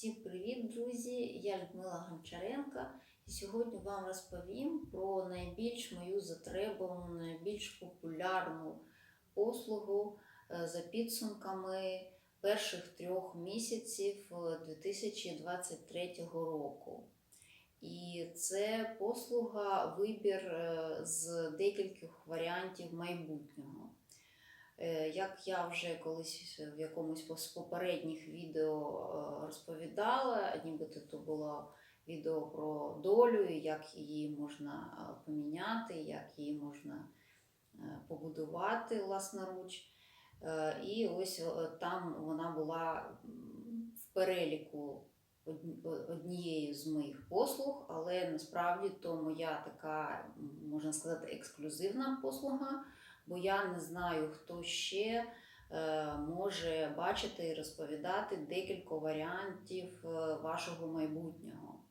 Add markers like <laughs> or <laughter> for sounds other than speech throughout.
Всім привіт, друзі! Я Людмила Гончаренка і сьогодні вам розповім про найбільш мою затребувану, найбільш популярну послугу е, за підсумками перших трьох місяців е, 2023 року. І це послуга вибір е, з декількох варіантів майбутнього. Е, Як я вже колись в якомусь з попередніх відео е, розповідала, нібито то було відео про долю, як її можна е, поміняти, як її можна е, побудувати власноруч. Е, І ось е, там вона була в переліку одні- однією з моїх послуг, але насправді то моя така, можна сказати, ексклюзивна послуга бо я не знаю, хто ще е, може бачити і розповідати декілька варіантів е, вашого майбутнього.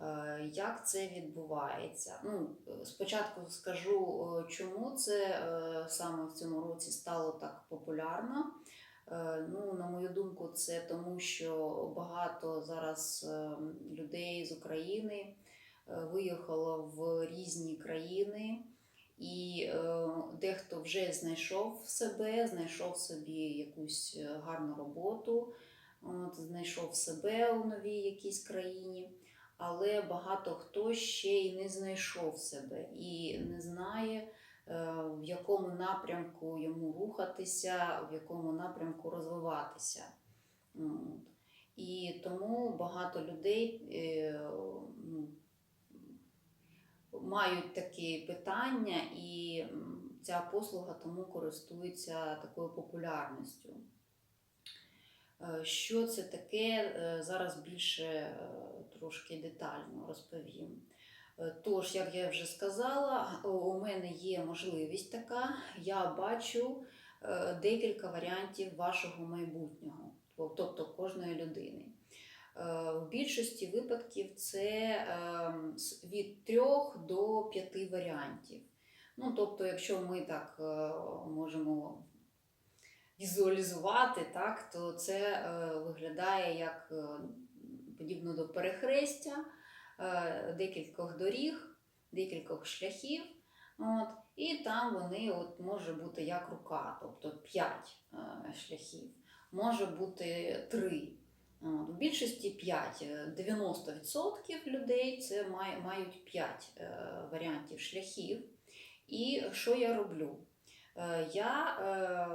Е, Як це відбувається? Ну, спочатку скажу, чому це саме в цьому році стало так популярно. Ну, на мою думку, це тому, що багато зараз людей з України виїхало в різні країни. І е, дехто вже знайшов себе, знайшов собі якусь е, гарну роботу, от, знайшов себе у новій якійсь країні, але багато хто ще й не знайшов себе і не знає, е, в якому напрямку йому рухатися, в якому напрямку розвиватися. От. І тому багато людей е, ну, мають такі питання, і ця послуга тому користується такою популярністю. Е, Що це таке, е, зараз більше е, трошки детально розповім. Тож, як я вже сказала, у мене є можливість така, я бачу декілька варіантів вашого майбутнього, тобто кожної людини. Е, В більшості випадків це ем, від трьох до п'яти варіантів. Ну, тобто, якщо ми так е, можемо візуалізувати, так, то це е, виглядає як подібно до перехрестя, декількох доріг, декількох шляхів. От, і там вони от, може бути як рука, тобто 5 шляхів, може бути 3. От, У більшості 5. Е, 90% людей це мають 5 варіантів шляхів. І що я роблю? Е, Я е,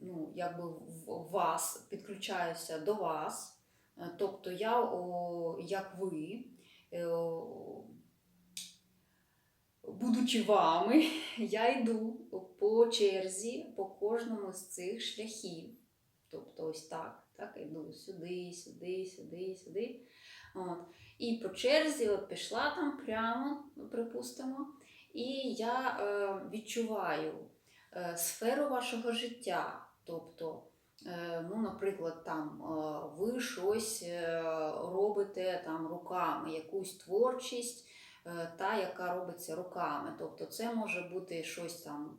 ну, якби в вас підключаюся до вас, Е, тобто я, о, як ви, е, о, будучи вами, <laughs> я йду по черзі по кожному з цих шляхів. Тобто ось так. Так, йду сюди, сюди, сюди, сюди. От. І по черзі от пішла там прямо, припустимо, і я е, відчуваю е, сферу вашого життя. Тобто, е, ну, наприклад, там е, ви щось е, робите там руками, якусь творчість, е, та, яка робиться руками. Тобто, це може бути щось там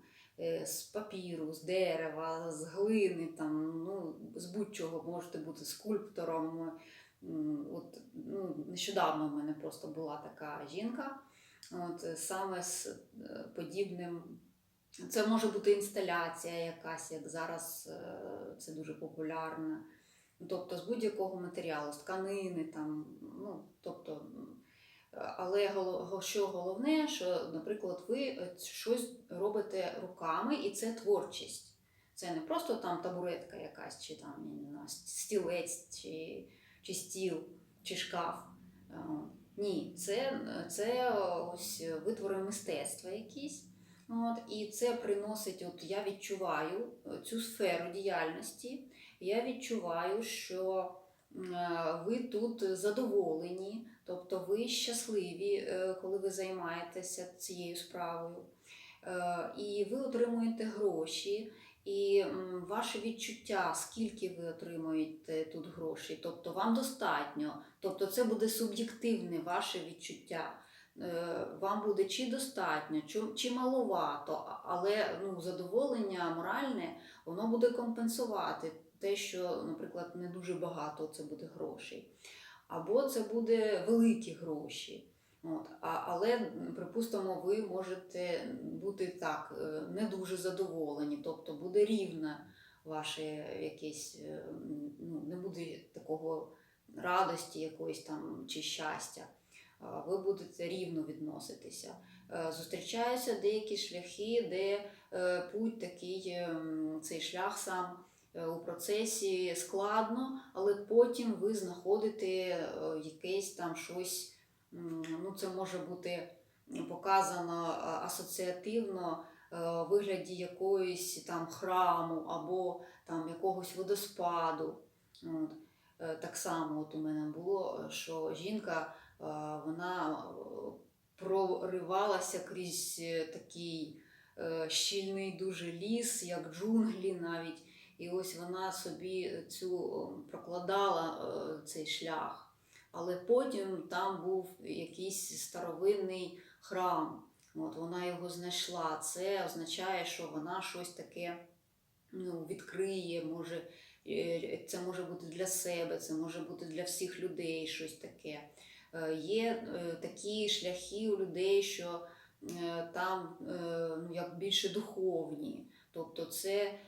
з папіру, з дерева, з глини, там, ну, з будь-чого можете бути скульптором. От, ну, нещодавно в мене просто була така жінка, от, е, саме з е, подібним. Це може бути інсталяція якась, як зараз е, це дуже популярно. Тобто з будь-якого матеріалу, з тканини, там, ну, тобто, але що головне, що, наприклад, ви е, щось робите руками, і це творчість. Це не просто там табуретка якась, чи там, я не знаю, стілець, чи, чи стіл, чи шкаф. Е, Ні, це, це ось витвори мистецтва якісь. От, і це приносить, от я відчуваю е, цю сферу діяльності, я відчуваю, що ви тут задоволені, тобто ви щасливі, е, коли ви займаєтеся цією справою. Е, І ви отримуєте гроші, і ваше відчуття, скільки ви отримуєте тут грошей, тобто вам достатньо, тобто це буде суб'єктивне ваше відчуття. Е, Вам буде чи достатньо, чи маловато, але ну, задоволення моральне воно буде компенсувати те, що, наприклад, не дуже багато це буде грошей. Або це буде великі гроші. От. А, але, припустимо, ви можете бути так, е, не дуже задоволені, тобто буде рівне ваше якесь, е, ну, не буде такого радості якоїсь там чи щастя. Ви будете рівно відноситися. Е, Зустрічаються деякі шляхи, де путь такий, ем, цей шлях сам у процесі складно, але потім ви знаходите е, якесь там щось, ну це може бути показано е, асоціативно е, в вигляді якоїсь там храму або там якогось водоспаду. От. Е, Так само от у мене було, що жінка е, вона е, проривалася крізь е, такий е, щільний дуже ліс, як джунглі навіть. І ось вона собі цю е, прокладала е, цей шлях. Але потім там був якийсь старовинний храм. От вона його знайшла. Це означає, що вона щось таке ну, відкриє, може, е, це може бути для себе, це може бути для всіх людей щось таке. Є такі шляхи у людей, що там ну, як більше духовні. Тобто це е,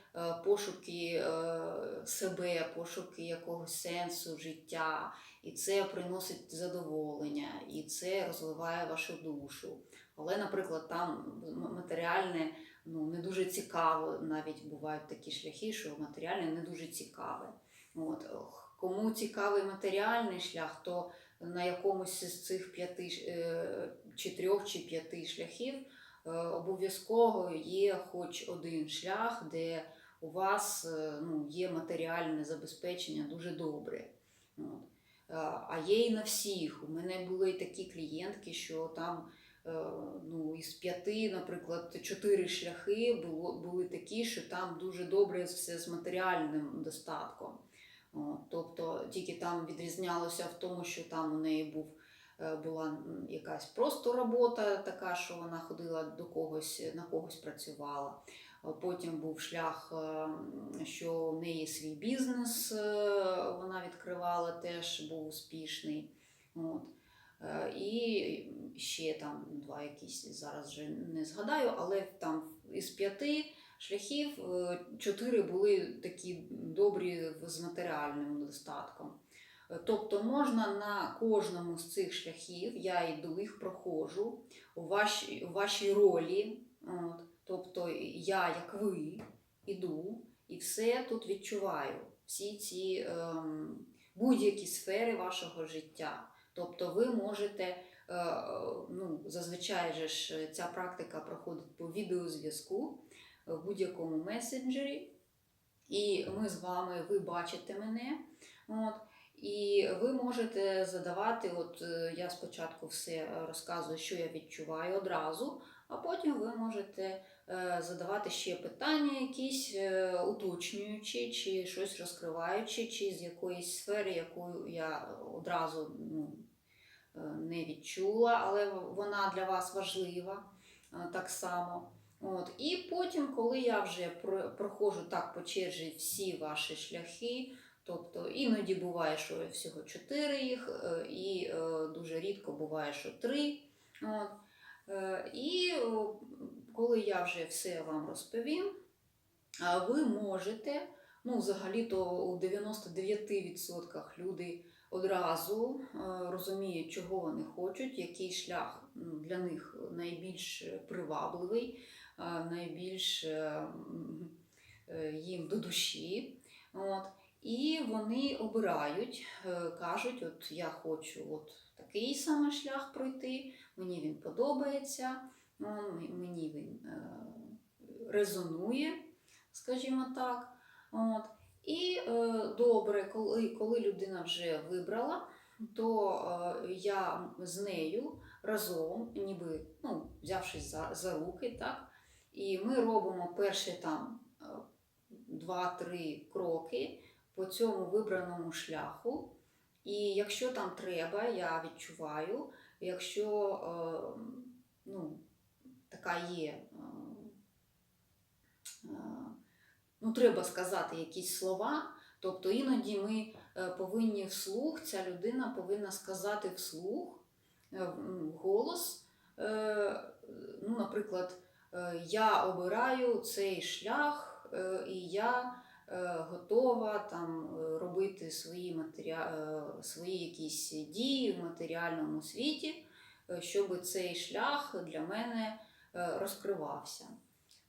пошуки е, себе, пошуки якогось сенсу життя, і це приносить задоволення, і це розвиває вашу душу. Але, наприклад, там матеріальне ну, не дуже цікаво, навіть бувають такі шляхи, що матеріальне не дуже цікаве. От. Кому цікавий матеріальний шлях, то на якомусь із цих п'яти е, чи трьох чи п'яти шляхів обов'язково є хоч один шлях, де у вас е, ну, є матеріальне забезпечення дуже добре. От. Е, А є і на всіх. У мене були такі клієнтки, що там е, ну, із п'яти, наприклад, чотири шляхи були такі, що там дуже добре все з матеріальним достатком. От, тобто тільки там відрізнялося в тому, що там у неї був, е, була якась просто робота, така, що вона ходила до когось, на когось працювала. Потім був шлях, е, що в неї свій бізнес е, вона відкривала, теж був успішний. От. Е, І ще там два якісь зараз вже не згадаю, але там із п'яти шляхів е, чотири були такі добрі з матеріальним достатком. Е, Тобто можна на кожному з цих шляхів, я йду, їх проходжу у вашій, у вашій ролі. От, тобто я, як ви, іду і все тут відчуваю, всі ці ем, будь-які сфери вашого життя. Тобто ви можете, е, ну, зазвичай же ж ця практика проходить по відеозв'язку в будь-якому месенджері, і ми з вами, ви бачите мене. От, і ви можете задавати, от е, я спочатку все розказую, що я відчуваю одразу, а потім ви можете е, задавати ще питання, якісь е, уточнюючи, чи щось розкриваючи, чи з якоїсь сфери, яку я одразу ну, не відчула, але вона для вас важлива так само. От. І потім, коли я вже проходжу так по черзі всі ваші шляхи, тобто іноді буває, що всього чотири їх, е, і е, дуже рідко буває, що три. Е, І коли я вже все вам розповім, ви можете, ну, взагалі-то у 99% люди одразу розуміють, чого вони хочуть, який шлях для них найбільш привабливий, найбільш е, м, е, їм до душі. От. І вони обирають, е, кажуть, от я хочу от такий саме шлях пройти, мені він подобається, ну, мені він е, резонує, скажімо так. От. І е, добре, коли, коли людина вже вибрала, то я з нею разом, ніби ну, взявшись за, за руки, так, і ми робимо перші там два-три кроки по цьому вибраному шляху. І якщо там треба, я відчуваю, якщо е, ну, така є, е, е, ну, треба сказати якісь слова, Тобто іноді ми повинні вслух, ця людина повинна сказати вслух, голос. Ну, наприклад, я обираю цей шлях, і я готова там е, робити свої, матеріа... е, свої якісь дії в матеріальному світі, е, щоб цей шлях для мене е, розкривався.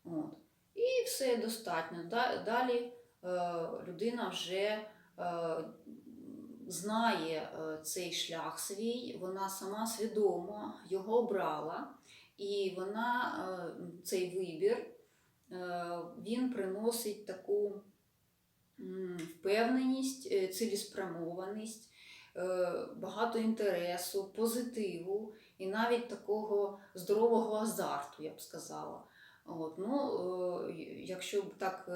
От. І все достатньо. Далі е, людина вже е, знає е, цей шлях свій, вона сама свідомо його обрала, і вона е, цей вибір е, він приносить таку впевненість, е, цілеспрямованість, е, багато інтересу, позитиву і навіть такого здорового азарту, я б сказала. От, ну, е, якщо б так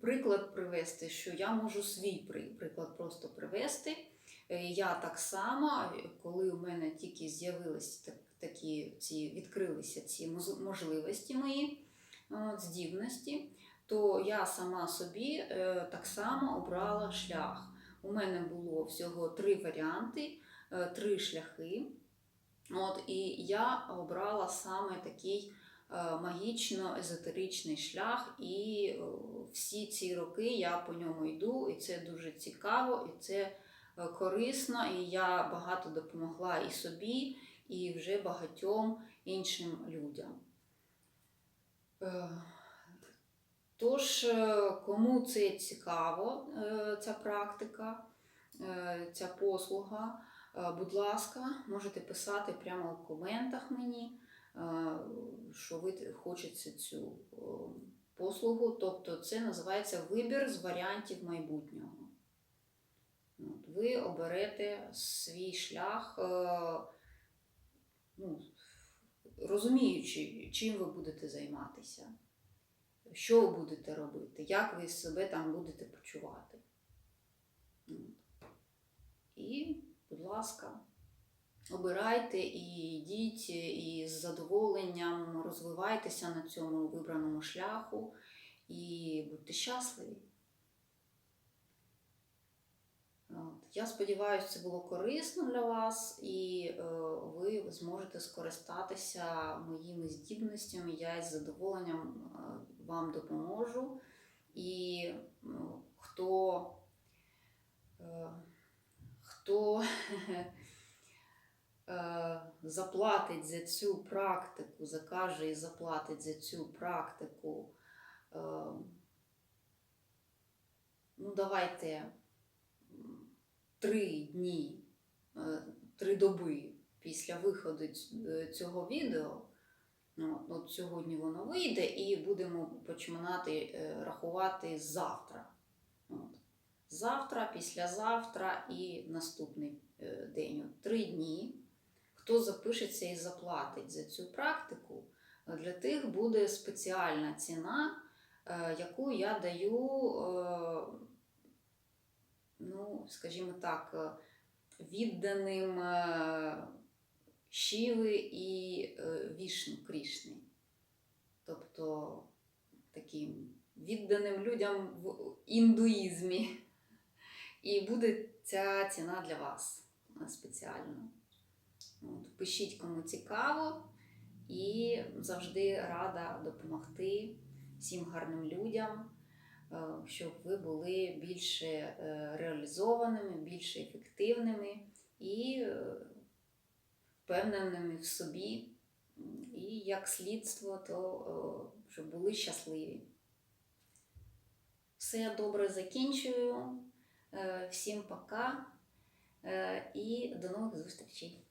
приклад привести, що я можу свій приклад просто привести. Я так само, коли у мене тільки з'явилися так, такі ці відкрилися ці можливості мої, от, здібності, то я сама собі е, так само обрала шлях. У мене було всього три варіанти, е, три шляхи. От, і я обрала саме такий е, магічно-езотеричний шлях, і всі ці роки я по ньому йду, і це дуже цікаво, і це корисно, і я багато допомогла і собі, і вже багатьом іншим людям. Тож, е, кому це цікаво, е, ця практика, е, ця послуга, будь ласка, можете писати прямо в коментах мені, що ви хочете цю послугу. Тобто це називається вибір з варіантів майбутнього. Ви оберете свій шлях, ну, розуміючи, чим ви будете займатися, що ви будете робити, як ви себе там будете почувати. І, будь ласка, обирайте і йдіть, і з задоволенням розвивайтеся на цьому вибраному шляху і будьте щасливі. От. Я сподіваюся, це було корисно для вас, і е, ви зможете скористатися моїми здібностями. Я із задоволенням е, вам допоможу. І ну, хто, е, хто <laughs> заплатить за цю практику, закаже і заплатить за цю практику. Ну, давайте три дні, е, три доби після виходу е, цього відео. Ну, от, сьогодні воно вийде, і будемо починати е, рахувати завтра. От. Завтра, післязавтра і наступний день. От, три дні. Хто запишеться і заплатить за цю практику, для тих буде спеціальна ціна, яку я даю, ну, скажімо так, е, відданим е, Шіви і е, Вішну Крішни. Тобто таким відданим людям в індуїзмі. І буде ця ціна для вас спеціально. От, пишіть, кому цікаво, і завжди рада допомогти всім гарним людям, щоб ви були більше е, реалізованими, більше ефективними і е, впевненими в собі. І як слідство, то е, щоб були щасливі. Все добре закінчую. Е, Всім пока е, і до нових зустрічей!